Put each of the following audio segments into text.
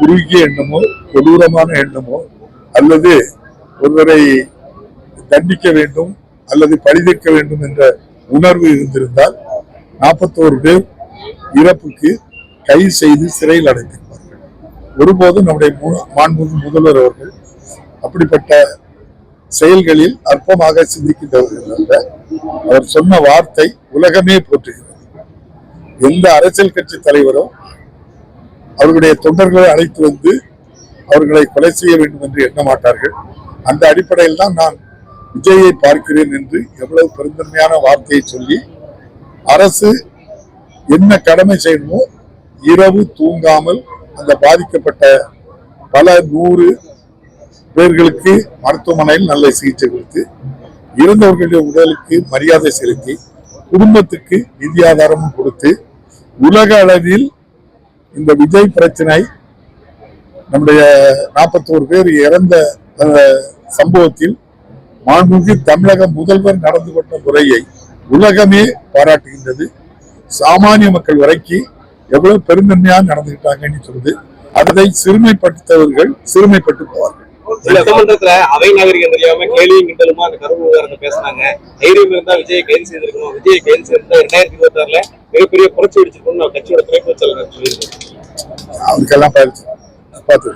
குறுகிய எண்ணமோ கொடூரமான எண்ணமோ அல்லது ஒருவரை தண்டிக்க வேண்டும் அல்லது பழிதிக்க வேண்டும் என்ற உணர்வு இருந்திருந்தால் நாற்பத்தோரு பேர் இறப்புக்கு கைது செய்து சிறையில் அடைத்திருப்பார்கள். ஒருபோதும் நம்முடைய மு- மாண்புமிகு முதல்வர் அவர்கள் அப்படிப்பட்ட செயல்களில் அற்பமாக சிந்திக்கின்றவர்கள் அல்ல. அவர் சொன்ன வார்த்தை உலகமே போற்றுகிறது. எந்த அரசியல் கட்சி தலைவரும் அவர்களுடைய தொண்டர்களை அழைத்து வந்து அவர்களை கொலை செய்ய வேண்டும் என்று எண்ண மாட்டார்கள். அந்த அடிப்படையில் தான் நான் விஜயை பார்க்கிறேன் என்று எவ்வளவு பெருந்தன்மையான வார்த்தையை சொல்லி அரசு என்ன கடமை செய்யணுமோ இரவு தூங்காமல் அந்த பாதிக்கப்பட்ட பல நூறு பேர்களுக்கு மருத்துவமனையில் நல்ல சிகிச்சை கொடுத்து இறந்தவர்களுடைய உடலுக்கு மரியாதை செலுத்தி குடும்பத்துக்கு நிதி ஆதாரமும் கொடுத்து உலக அளவில் இந்த விஜய் பிரச்சனை நம்முடைய நாற்பத்தோரு பேர் இறந்த சம்பவத்தில் மாண்புமிகு தமிழக முதல்வர் நடந்து கொண்ட முறையை உலகமே பாராட்டுகின்றது. சாமானிய மக்கள் வரைக்கும் எவ்வளவு பெருந்தன்மையாக நடந்துகிட்டாங்கன்னு சொல்லுது அதை சிறுமைப்படுத்தவர்கள் சிறுமைப்பட்டு போவார்கள். சட்டமன்றத்துல அவை நாகரிகம் தெரியாம கேள்வியும் கிண்டலுமா அந்த கருவு விவகாரத்தை பேசினாங்க. தைரியம் இருந்தா விஜய் கைது செய்திருக்கணும். விஜய் கைது செய்திருந்தா ரெண்டாயிரத்தி இருபத்தி ஆறுல மிகப்பெரிய புரட்சி வெடிச்சிருக்கணும் நான் கட்சியோட துணை செயலர் சொல்லியிருக்கேன் அதுக்கெல்லாம் பார்த்து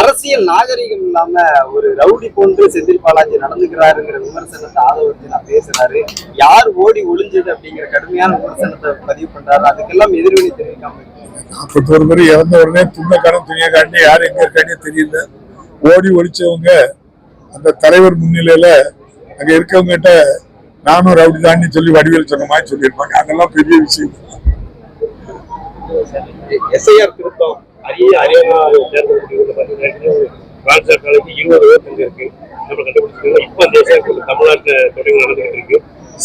அரசியல் நாகரிகம் இல்லாம ஒரு ரவுடி போன்று செந்தில் பாலாஜி நடந்துக்கிறாருங்கிற விமர்சனத்தை ஆதரவு பேசுறாரு. யார் ஓடி ஒளிஞ்சது அப்படிங்கிற கடுமையான விமர்சனத்தை பதிவு பண்றாரு. அதுக்கெல்லாம் எதிர்வினை தெரிவிக்காம. நாற்பத்தோரு பேர் இறந்த உடனே துண்டக்காரன் துணியக்காரன் யார் எங்க இருக்கானே தெரியல. ஓடி ஒழிச்சவங்க அந்த தலைவர் முன்னிலையில அங்க இருக்கவங்க கிட்ட நானும் ரவுடி தான்னு சொல்லி வடிவேல் சொன்ன மாதிரி சொல்லியிருப்பாங்க. அதெல்லாம் பெரிய விஷயம். எஸ்ஐஆர் திருத்தம் அரிய அரியானா தேர்தல்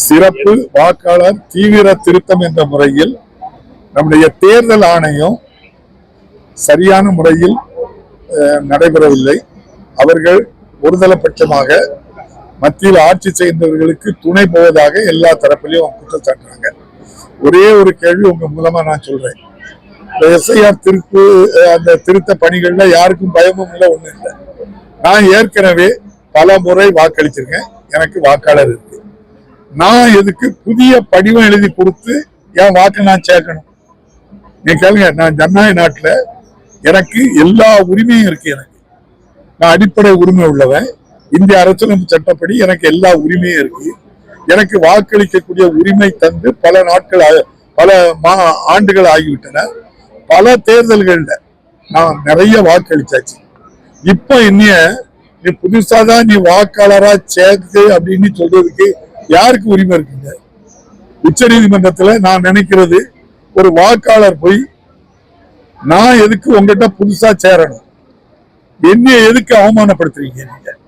சிறப்பு வாக்காளர் தீவிர திருத்தம் என்ற முறையில் நம்முடைய தேர்தல் ஆணையம் சரியான முறையில் நடைபெறவில்லை. அவர்கள் ஒருதலைபட்சமாக மத்தியில் ஆட்சி செய்தவர்களுக்கு துணை போவதாக எல்லா தரப்பிலையும் குற்றம் சாட்டுறாங்க. ஒரே ஒரு கேள்வி உங்க மூலமா நான் சொல்றேன். இந்த எஸ்ஐஆர் திருப்பு அந்த திருத்த பணிகள்ல யாருக்கும் பயமும் இல்லை ஒண்ணும் இல்லை. நான் ஏற்கனவே பல முறை வாக்களிச்சிருக்கேன். எனக்கு வாக்காளர் இருக்கு. நான் எதுக்கு புதிய படிவம் எழுதி கொடுத்து என் வாக்கு நான் சேர்க்கணும்? நீ கேளுங்க நான் ஜனநாயக நாட்டுல எனக்கு எல்லா உரிமையும் இருக்கு எனக்கு. நான் அடிப்படை உரிமை உள்ளவன். இந்திய அரசியலமைப்பு சட்டப்படி எனக்கு எல்லா உரிமையும் இருக்கு. எனக்கு வாக்களிக்கக்கூடிய உரிமை தந்து பல நாட்கள் பல மா ஆண்டுகள் ஆகிவிட்டன. பல தேர்தல்களில் நான் நிறைய வாக்களிச்சாச்சு. இப்போ என்னைய நீ புதுசாதான் நீ வாக்காளரா சேர்த்து அப்படின்னு சொல்றதுக்கு யாருக்கு உரிமை இருக்குங்க? உச்ச நீதிமன்றத்துல நான் நினைக்கிறது ஒரு வாக்காளர் போய் நான் எதுக்கு உங்ககிட்ட புதுசா சேரணும்? என்னைய எதுக்கு அவமானப்படுத்துறீங்க